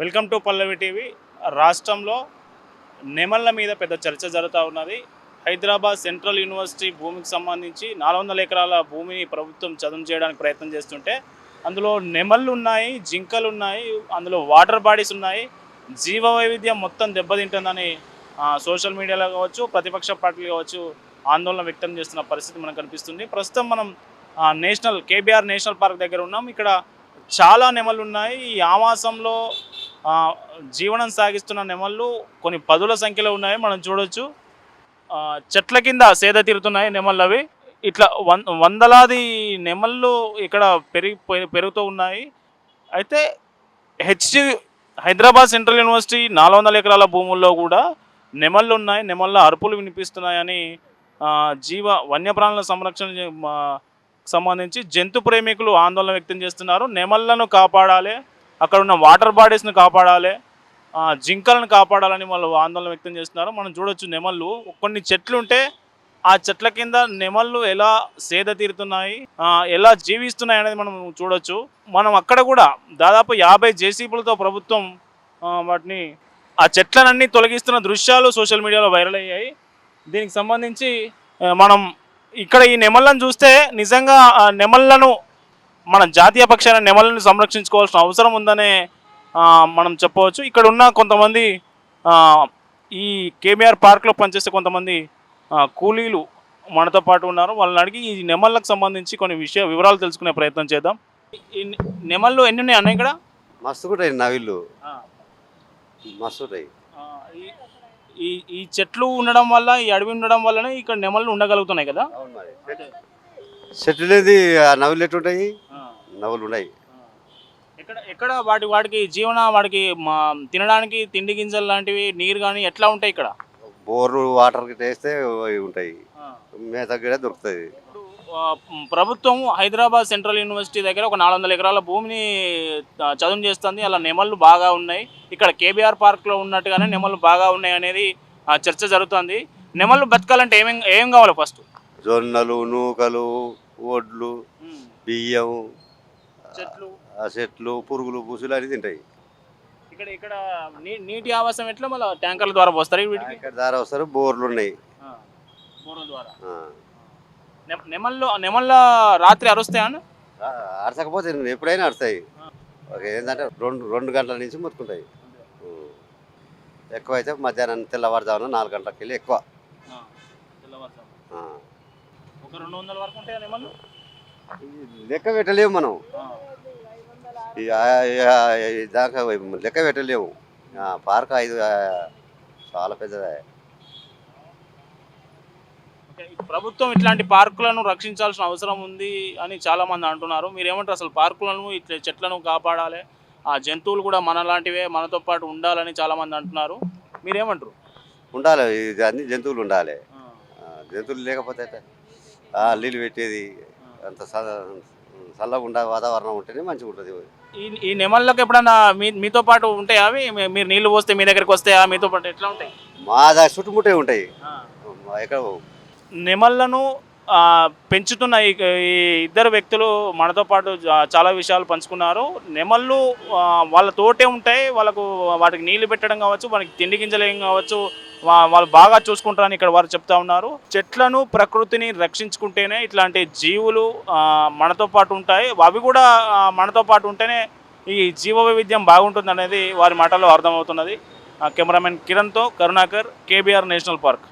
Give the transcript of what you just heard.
Welcome to Pallavi TV. రాష్ట్రంలో నెమళ్ళ మీద పెద్ద చర్చ జరుగుతూ ఉన్నది. హైదరాబాద్ సెంట్రల్ యూనివర్సిటీ భూమికి సంబంధించి నాలుగు వందల ఎకరాల భూమిని ప్రభుత్వం చదును చేయడానికి ప్రయత్నం చేస్తుంటే అందులో నెమళ్ళు ఉన్నాయి జింకలు ఉన్నాయి అందులో వాటర్ బాడీస్ ఉన్నాయి. జీవ వైవిధ్యం మొత్తం దెబ్బతింటుందని సోషల్ మీడియాలో కావచ్చు ప్రతిపక్ష పార్టీలు కావచ్చు ఆందోళన వ్యక్తం చేస్తున్న పరిస్థితి మనకు కనిపిస్తుంది. ప్రస్తుతం మనం నేషనల్ కేబీఆర్ నేషనల్ పార్క్ దగ్గర ఉన్నాం. ఇక్కడ చాలా నెమళ్ళు ఉన్నాయి. ఈ ఆవాసంలో జీవనం సాగిస్తున్న నెమళ్ళు కొన్ని పదుల సంఖ్యలో ఉన్నాయి. మనం చూడొచ్చు. చెట్ల కింద సేద తీరుతున్నాయి నెమళ్ళు అవి. ఇట్లా వం వందలాది నెమళ్ళు ఇక్కడ పెరిగి పెరుగుతూ ఉన్నాయి. అయితే హెచ్జి హైదరాబాద్ సెంట్రల్ యూనివర్సిటీ నాలుగు వందల ఎకరాల భూముల్లో కూడా నెమళ్ళు ఉన్నాయి. నెమళ్ళ అరుపులు వినిపిస్తున్నాయని జీవ వన్యప్రాణుల సంరక్షణ సంబంధించి జంతు ప్రేమికులు ఆందోళన వ్యక్తం చేస్తున్నారు. నెమళ్ళను కాపాడాలి అక్కడ ఉన్న వాటర్ బాడీస్ను కాపాడాలి జింకలను కాపాడాలని వాళ్ళు ఆందోళన వ్యక్తం చేస్తున్నారు. మనం చూడొచ్చు నెమళ్ళు కొన్ని చెట్లు ఉంటే ఆ చెట్ల కింద నెమళ్ళు ఎలా సేద తీరుతున్నాయి ఎలా జీవిస్తున్నాయి అనేది మనం చూడొచ్చు. మనం అక్కడ కూడా దాదాపు యాభై జేసీబీలతో ప్రభుత్వం వాటిని ఆ చెట్లనన్నీ తొలగిస్తున్న దృశ్యాలు సోషల్ మీడియాలో వైరల్ అయ్యాయి. దీనికి సంబంధించి మనం ఇక్కడ ఈ నెమళ్ళను చూస్తే నిజంగా ఆ నెమళ్ళను మన జాతీయ పక్షాన నెమళ్ళను సంరక్షించుకోవాల్సిన అవసరం ఉందనే మనం చెప్పవచ్చు. ఇక్కడ ఉన్న కొంతమంది ఈ కేబీఆర్ పార్క్లో పనిచేసే కొంతమంది కూలీలు మనతో పాటు ఉన్నారు. వాళ్ళని అడిగి ఈ నెమళ్ళకు సంబంధించి కొన్ని విషయ వివరాలు తెలుసుకునే ప్రయత్నం చేద్దాం. ఈ నెమళ్ళు ఎన్ని ఉన్నాయి అన్న ఇక్కడ? మస్తు కూడా నవిళ్ళు మస్తు ఈ- ఈ చెట్లు ఉండడం వల్ల ఈ అడవి ఉండడం వల్లనే ఇక్కడ నెమళ్ళు ఉండగలుగుతున్నాయి కదా? లేని ఆ నవ్వులు ఎట్టుంటాయి నవ్వులు ఉన్నాయి. ఎక్కడ ఎక్కడ వాటి వాటికి జీవన వాటికి మా తినడానికి తిండి గింజలు లాంటివి నీరు కానీ ఎట్లా ఉంటాయి ఇక్కడ? బోర్లు వాటర్ వేస్తే ఉంటాయి. మేత కూడా దొరుకుతుంది ప్రభుత్వం హైదరాబాద్ సెంట్రల్ యూనివర్సిటీ దగ్గర ఒక నాలుగు వందల ఎకరాల భూమిని చదును చేస్తుంది. అలా నెమళ్ళు బాగా ఉన్నాయి. ఇక్కడ కేబీఆర్ పార్క్లో ఉన్నట్టుగానే నెమళ్ళు బాగా ఉన్నాయి అనేది చర్చ జరుగుతుంది. నెమళ్ళు బతకాలంటే ఏమేం ఏం కావాలి ఫస్ట్? జొన్నలు నూకలు వడ్లు బియ్యం చెట్లు. చెట్లు పురుగులు పూసులు అన్ని తింటాయి. ఇక్కడ ఇక్కడ నీటి ఆవాసం ఎట్లా? మళ్ళీ ట్యాంకర్ల ద్వారా పోస్తారు వీటికి? ఇక్కడ దారి వస్తారు. బోర్లు ఉన్నాయి. బోర్ల ద్వారా. ఆ. నె- నెమళ్ళు నెమళ్ళ రాత్రి అరుస్తాయన్న ఆ, అరచకపోతే ఎప్పుడైనా అరుస్తాయి. ఒక ఏంటంటే రెండు రెండు గంటల నుంచి మొత్తుకుంటాయి ఉం. ఎక్కువ అయితే మధ్యాహ్నం తెల్లవారుజామున నాలుగు గంటలకు వెళ్ళి ఎక్కువ. ఆ. ఒక రెండు వందల వరకు ఉంటాయా నెమళ్ళు? ఈ లెక్క పెట్టలేము మనం. ఈ ఆ- ఆ- ఈ దాకా లెక్క పెట్టలేము. ఆ, పార్క్ ఐదు ఆ, చాలా పెద్దదే. ప్రభుత్వం ఇట్లాంటి పార్కులను రక్షించాల్సిన అవసరం ఉంది అని చాలా మంది అంటున్నారు. మీరు ఏమంటారు అసలు పార్కులను ఇట్లా చెట్లను కాపాడాలి? ఆ జంతువులు కూడా మనలాంటివే మనతో పాటు ఉండాలని చాలా మంది అంటున్నారు. మీరేమంటారు? ఉండాలి ఇది అన్ని జంతువులు ఉండాలి. జంతువులు లేకపోతే నీళ్ళు పెట్టేది అంత చల్ల- చల్లగా ఉండే వాతావరణం ఉంటేనే మంచిగా ఉంటుంది. ఈ నెమళ్ళకి ఎప్పుడన్నా మీ మీతో పాటు ఉంటాయా అవి? మీరు నీళ్ళు పోస్తే మీ దగ్గరికి వస్తాయా? మీతో పాటు ఎట్లా ఉంటాయి? మా చుట్టుముట్టే ఉంటాయి. ఎక్కడ పోవు. నెమళ్ళను పెంచుతున్న ఈ ఈ ఇద్దరు వ్యక్తులు మనతో పాటు చాలా విషయాలు పంచుకున్నారు. నెమళ్ళు వాళ్ళ తోటే ఉంటాయి. వాళ్ళకు వాటికి నీళ్ళు పెట్టడం కావచ్చు వాళ్ళకి తిండి గింజలు ఏం కావచ్చు వాళ్ళు బాగా చూసుకుంటారని ఇక్కడ వారు చెప్తా ఉన్నారు. చెట్లను ప్రకృతిని రక్షించుకుంటేనే ఇట్లాంటి జీవులు మనతో పాటు ఉంటాయి. అవి కూడా మనతో పాటు ఉంటేనే ఈ జీవ వైవిధ్యం బాగుంటుంది అనేది వారి మాటల్లో అర్థమవుతున్నది. కెమెరామెన్ కిరణ్తో కరుణాకర్ కేబీఆర్ నేషనల్ పార్క్.